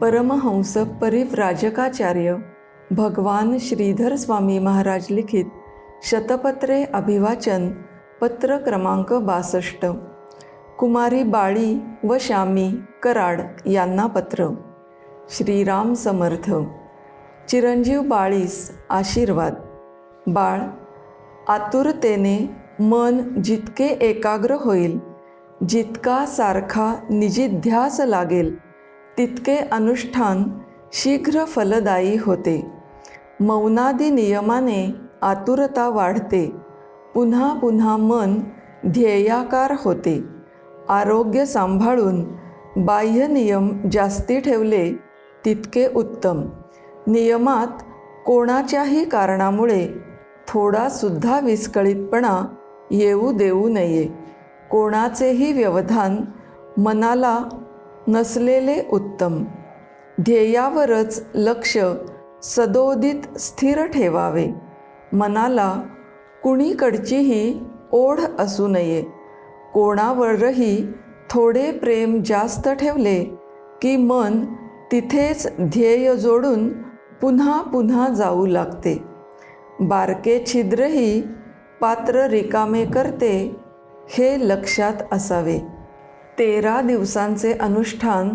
परमहंस परिव्राजकाचार्य भगवान श्रीधर स्वामी महाराज लिखित शतपत्रे अभिवाचन पत्र क्रमांक बासष्ट. कुमारी बाळी व श्यामी कराड यांना पत्र. श्रीराम समर्थ. चिरंजीव बाळीस आशीर्वाद. बाळ आतुरतेने मन जितके एकाग्र होईल जितका सारखा निजिध्यास लागेल तितके अनुष्ठान शीघ्र फलदायी होते. मौनादी नियमाने आतुरता वाढते. पुन्हा पुन्हा मन ध्येयाकार होते. आरोग्य सांभाळून बाह्य नियम जास्ती ठेवले तितके उत्तम. नियमात कोणाच्याही कारणामुळे थोडासुद्धा विस्कळीतपणा येऊ देऊ नये. कोणाचेही व्यवधान मनाला नसलेले उत्तम. ध्येयावरच लक्ष सदोदित स्थिर ठेवावे. मनाला कुणीकडचीही ओढ असू नये. कोणावरही थोडे प्रेम जास्त ठेवले की मन तिथेच ध्येय जोडून पुन्हा पुन्हा जाऊ लागते. बारके छिद्रही पात्र रिकामे करते हे लक्षात असावे. तेरा दिवसांचे अनुष्ठान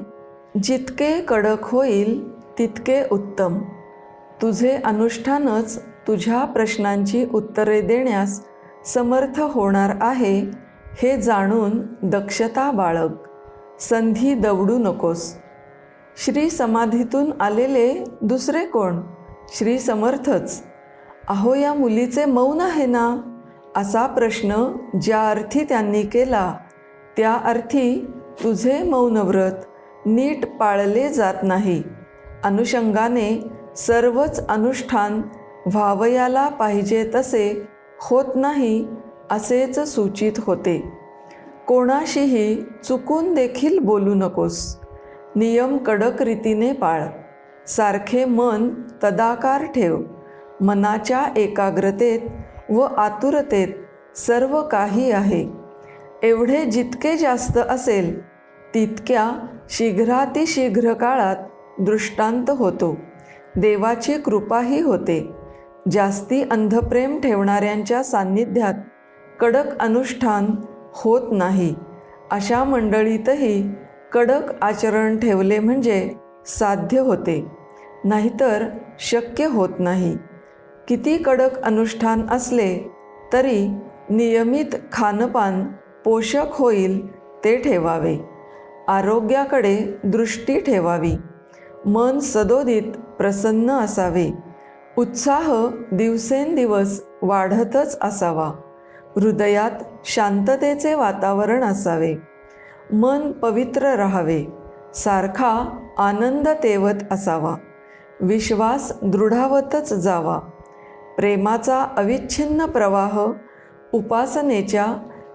जितके कडक होईल तितके उत्तम. तुझे अनुष्ठानच तुझ्या प्रश्नांची उत्तरे देण्यास समर्थ होणार आहे हे जाणून दक्षता बाळग. संधी दवडू नकोस. श्री समाधीतून आलेले दुसरे कोण? श्री समर्थच. अहो या मुलीचे मौन आहे ना? असा प्रश्न ज्या अर्थी त्यांनी केला त्या अर्थी तुझे मौनव्रत नीट पाळले जात नाही. अनुषंगाने सर्वच अनुष्ठान व्हावयाला पाहिजे तसे होत नाही असेच सूचित होते. कोणाशीही चुकून देखील बोलू नकोस. नियम कडक रीतीने पाळ. सारखे मन तदाकार ठेव. मनाच्या एकाग्रतेत व आतुरतेत सर्व काही आहे. एवढे जितके जास्त असेल तितक्या शीघ्रातिशीघ्र काळात दृष्टांत होतो. देवाची कृपाही होते. जास्ती अंधप्रेम ठेवणाऱ्यांच्या सान्निध्यात कडक अनुष्ठान होत नाही. अशा मंडळीतही कडक आचरण ठेवले म्हणजे साध्य होते. नाहीतर शक्य होत नाही. किती कडक अनुष्ठान असले तरी नियमित खानपान पोषक होईल ते ठेवावे. आरोग्याकडे दृष्टी ठेवावी. मन सदोदित प्रसन्न असावे. उत्साह दिवसेंदिवस वाढतच असावा. हृदयात शांततेचे वातावरण असावे. मन पवित्र राहावे. सारखा आनंद तेवत असावा. विश्वास दृढावतच जावा. प्रेमाचा अविच्छिन्न प्रवाह उपासनेच्या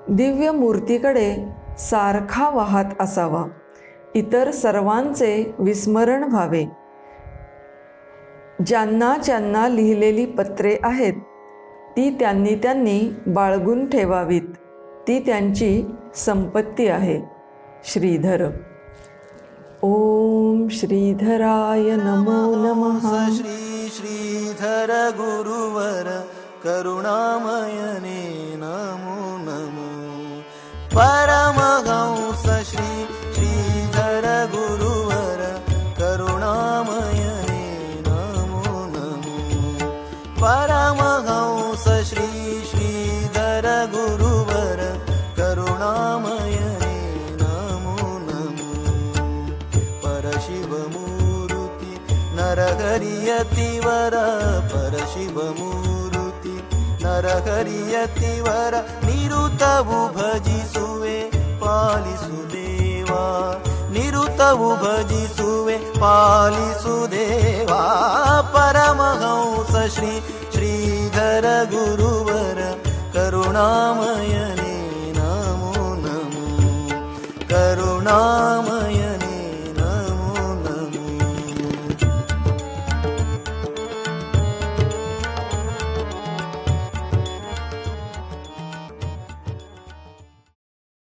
दिव्य मूर्तीकडे सारखा वाहत असावा. इतर सर्वांचे विस्मरण व्हावे. ज्यांना ज्यांना लिहिलेली पत्रे आहेत ती त्यांनी त्यांनी बाळगून ठेवावीत. ती त्यांची संपत्ती आहे. श्रीधर. ओम श्रीधराय नमो नमः. श्री श्रीधर गुरुवर करुणामयने नरहरियतिवर परशिवमूर्ती। नरहरियतिवर निरुतवु भजिसुवे पालिसुदेवा निरुतवु भजिसुवे पालिसुदेवा परमहंस श्री श्रीधर गुरुवर करुणामयने नमो नमो। करुणामय